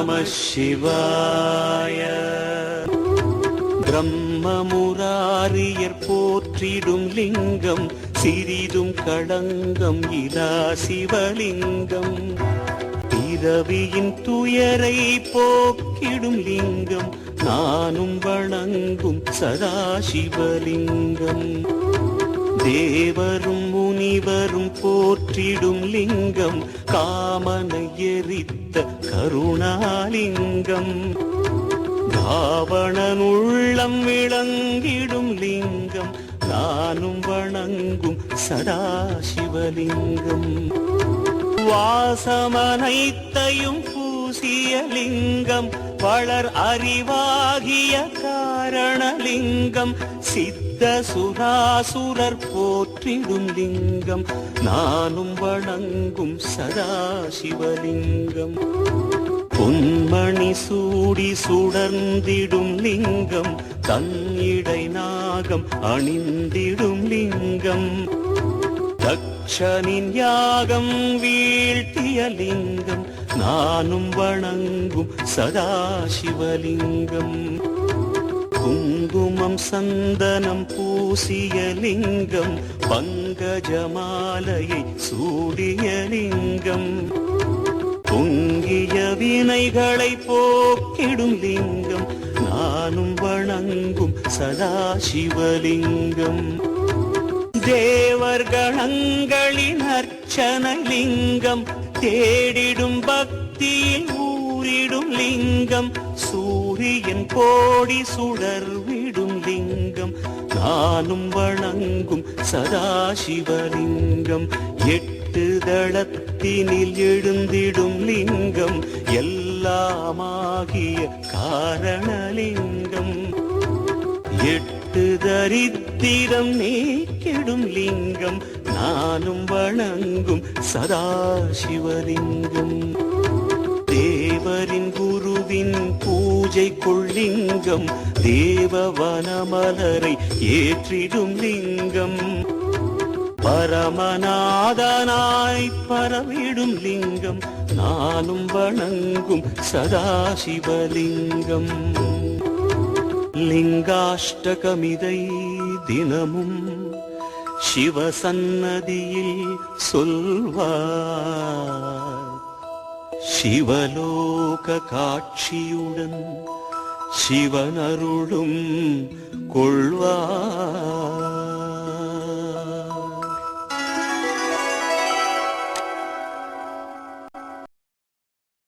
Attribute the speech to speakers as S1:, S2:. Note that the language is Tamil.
S1: நம சிவாய பிரம்மமுராரியர் போற்றிடும் லிங்கம் சிறிதும் களங்கம் இலா சிவலிங்கம். பிறவியின் துயரை போக்கிடும் லிங்கம் நானும் வணங்கும் சதா சிவலிங்கம் தேவரும் முனிவர் போற்றிடும் லிங்கம் காமனை எரித்த கருணாலிங்கம். ராவணன் உள்ளம் விளங்கிடும் லிங்கம் நானும் வணங்கும் சதாசிவலிங்கம். வாசமனைத்தையும் பூசிய லிங்கம் வளர் அறிவாகிய காரணலிங்கம் சித்த சித்த சுராசுரர் போற்றிடும் லிங்கம். நானும் வணங்கும் சதாசிவலிங்கம். பொன்மணி சூடி சுடர்ந்திடும் லிங்கம். தன்னிடை நாகம் அணிந்திடும் லிங்கம். தக்ஷனின் யாகம் வீழ்த்திய லிங்கம். நானும் வணங்கும் சதாசிவலிங்கம். குங்குமம் சந்தனம் பூசிய லிங்கம் பங்கஜமாலையை சூடிய லிங்கம். பொங்கிய வினைகளை போக்கிடும் லிங்கம் நானும் வணங்கும் சதாசிவலிங்கம். தேவர்களங்களின் அர்ச்சன லிங்கம் தேடிடும் பக்தியில் லிங்கம். சூரியன் கோடி சுடர்விடும் லிங்கம். நானும் வணங்கும் சதாசிவலிங்கம். எட்டு தளத்தினில் எழுந்திடும் லிங்கம். எல்லாமாகிய காரணலிங்கம். எட்டு தரித்திரம் நீக்கிடும் லிங்கம். நானும் வணங்கும் சதாசிவலிங்கம். தஞ்சை கொள்ளிங்கம் தேவவனமலரை ஏற்றிடும் லிங்கம். பரமநாதனாய் பரவிடும் லிங்கம் நானும் வணங்கும் சதாசிவலிங்கம். லிங்காஷ்டகமிதை தினமும் சிவசன்னதியில் சொல்வார். சிவலோக காட்சியுடன் சிவனருளும் கொள்வார்.